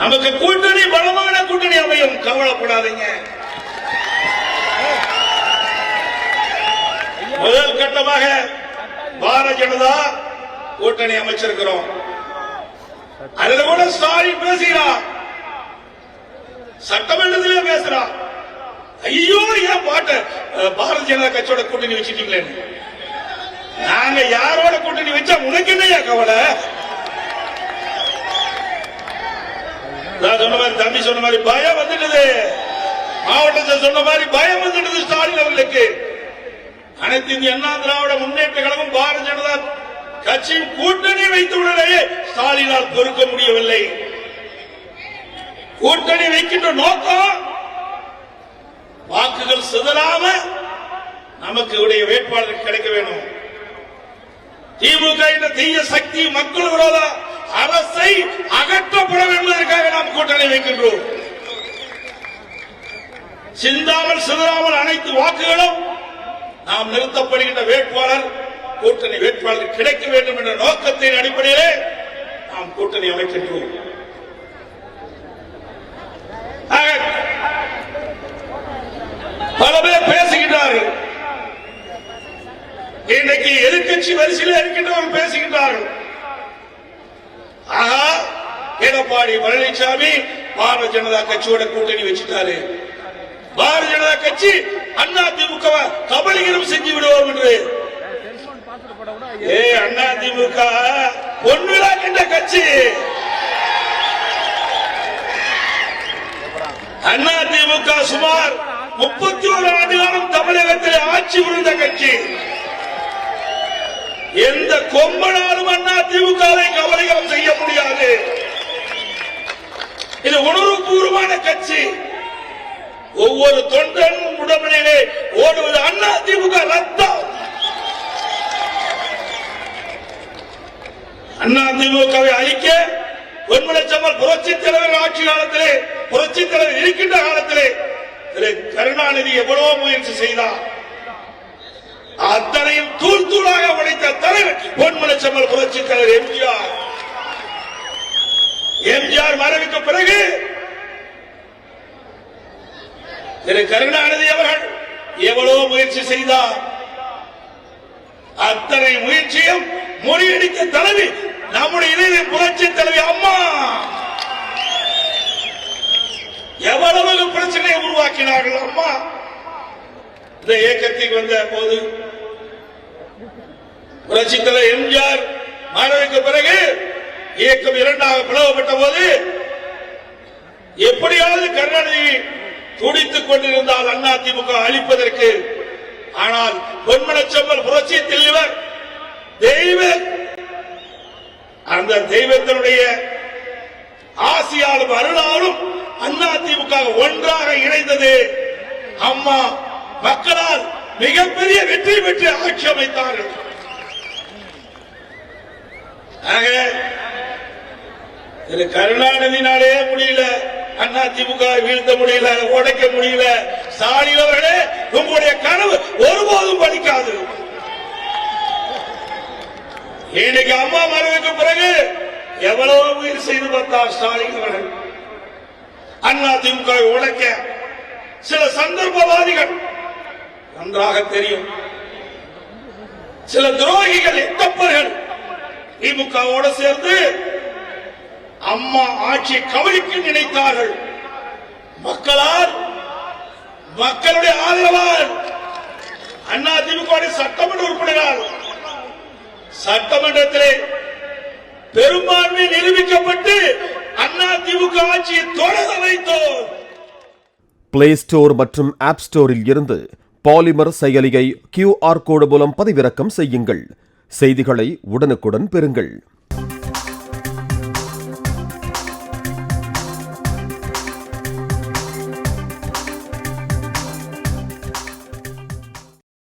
நமக்கு கூட்டணி பலமான கூட்டணி அமையும். கவலைப்படாதீங்க. முதல் கட்டமாக பாரதிய ஜனதா கூட்டணி அமைச்சிருக்கிறோம். அதுல கூட ஸ்டாலின் பேசுகிறார். சட்டமன்றத்திலே பேசுறார் ஐயோ ஏன் பாட்ட பாரதிய ஜனதா கட்சியோட கூட்டணி வச்சுட்டீங்களே நாங்க யாரோட கூட்டணி நான் சொன்ன மாதிரி தம்பி சொன்ன மாதிரி பயம் வந்துட்டது. மாவட்டத்தில் சொன்ன மாதிரி பயம் வந்துட்டது ஸ்டாலின் அவர்களுக்கு. அனைத்து இந்திய அண்ணா திராவிட முன்னேற்ற கழகம் பாரதிய ஜனதா கட்சியின் கூட்டணி வைத்தவுடனேயே ஸ்டாலினால் பொறுக்க முடியவில்லை. கூட்டணி வைக்கின்ற நோக்கம் வாக்குகள் சிதறாம நமக்கு உடைய வேட்பாளர் கிடைக்க வேணும். திமுக என்ற தீய சக்தி மக்கள் விரோத அரசை அகற்றப்பட வேண்டும் என்பதற்காக நாம் வைக்கின்றோம். சிந்தாமல் சிதறாமல் அனைத்து வாக்குகளும் நாம் நிறுத்தப்படுகின்ற வேட்பாளர் கூட்டணி வேட்பாளர் கிடைக்க வேண்டும் என்ற நோக்கத்தின் அடிப்படையிலே நாம் கூட்டணி அமைக்கின்றோம். பல பேர் பேசுகின்றார்கள். இன்றைக்கு எதிர்க்கட்சி வரிசையில் இருக்கின்றவர்கள் பேசுகின்றார்கள். எடப்பாடி பழனிசாமி பாரதிய ஜனதா கட்சியோட கூட்டணி வச்சுட்டாரு. பாரதிய ஜனதா கட்சி அண்ணா திமுக கபலீகரம் செஞ்சு விடுவோம் என்று. ஏ அண்ணா திமுக பொன்விழா கண்ட கட்சி. அண்ணா திமுக சுமார் முப்பத்தி ஒரு ஆண்டு காலம் தமிழகத்தில் ஆட்சி புரிந்த கட்சி. எந்த கொம்பனாலும் அண்ணா திமுகவை கவலைகம் செய்ய முடியாது. இது உணர்வுபூர்வமான கட்சி. ஒவ்வொரு தொண்டனும் உடம்புகளிலே ஓடுவது அண்ணா திமுக ரத்தம். அண்ணா திமுகவை அழிக்க பொன்மனச்சம்மல் புரட்சி தலைவர் ஆட்சி காலத்திலே புரட்சி தலைவர் இருக்கின்ற காலத்திலே திரு கருணாநிதி எவ்வளவு முயற்சி செய்தார். அத்தனையும் தூள் தூளாக உடைத்த தலைவர் பொன்மனச்சம்மல் புரட்சி தலைவர் எம்ஜிஆர். எம்ஜிஆர் மறைவுக்கு பிறகு திரு கருணாநிதி அவர்கள் எவ்வளவு முயற்சி செய்தார். அத்தனை முயற்சியும் முறியடித்த தலைவி நம்முடைய இளைய புரட்சி தலைவி அம்மா. எவ்வளவு பிரச்சனையை உருவாக்கினார்கள் அம்மா. இந்த இயக்கத்துக்கு வந்த போது புரட்சி தலைவர் எம்ஜிஆர் மறைவுக்கு பிறகு இயக்கம் இரண்டாக பிளவுபட்ட போது எப்படியாவது கருணாநிதி துடித்துக் கொண்டிருந்தால் அண்ணா திமுக அழிப்பதற்கு. ஆனால் பொன்மனச்செம்மல் புரட்சி தெளிவர் தெய்வ அந்த தெய்வத்தினுடைய ஆசியாலும் அருளாலும் அண்ணா திமுக ஒன்றாக இணைந்தது. அம்மா மக்களால் மிகப்பெரிய வெற்றி பெற்று ஆட்சி அமைத்தார்கள். இது கருணாநிதினாலே முடியல. அண்ணா திமுக வீழ்த்த முடியல உடைக்க முடியல. ஸ்டாலின் அவர்களே உங்களுடைய கனவு ஒருபோதும் பலிக்காது. இன்னைக்கு அம்மா மறைவுக்கு பிறகு எவ்வளவு உயிர் செய்து பார்த்தார் ஸ்டாலின் அவர்கள். அண்ணா திமுக உழைக்க சில சந்தர்ப்பவாதிகள் நன்றாக தெரியும். சில துரோகிகள் எத்தப்பர்கள் திமுகவோடு சேர்ந்து அம்மா ஆட்சி கவனிக்க நினைத்தார்கள். மக்களால் மக்களுடைய ஆதரவால் அண்ணா திமுக சட்டமன்ற உறுப்பினரால் சட்டமன்றத்திலே பெரும்பான்மை நிரூபிக்கப்பட்டு அண்ணா திமுக ஆட்சியை தொடர வைத்தோம். பிளே ஸ்டோர் மற்றும் ஆப் ஸ்டோரில் இருந்து பாலிமர் செயலியை கியூஆர் கோடு மூலம் பதிவிறக்கம் செய்யுங்கள். செய்திகளை உடனுக்குடன் பெறுங்கள்.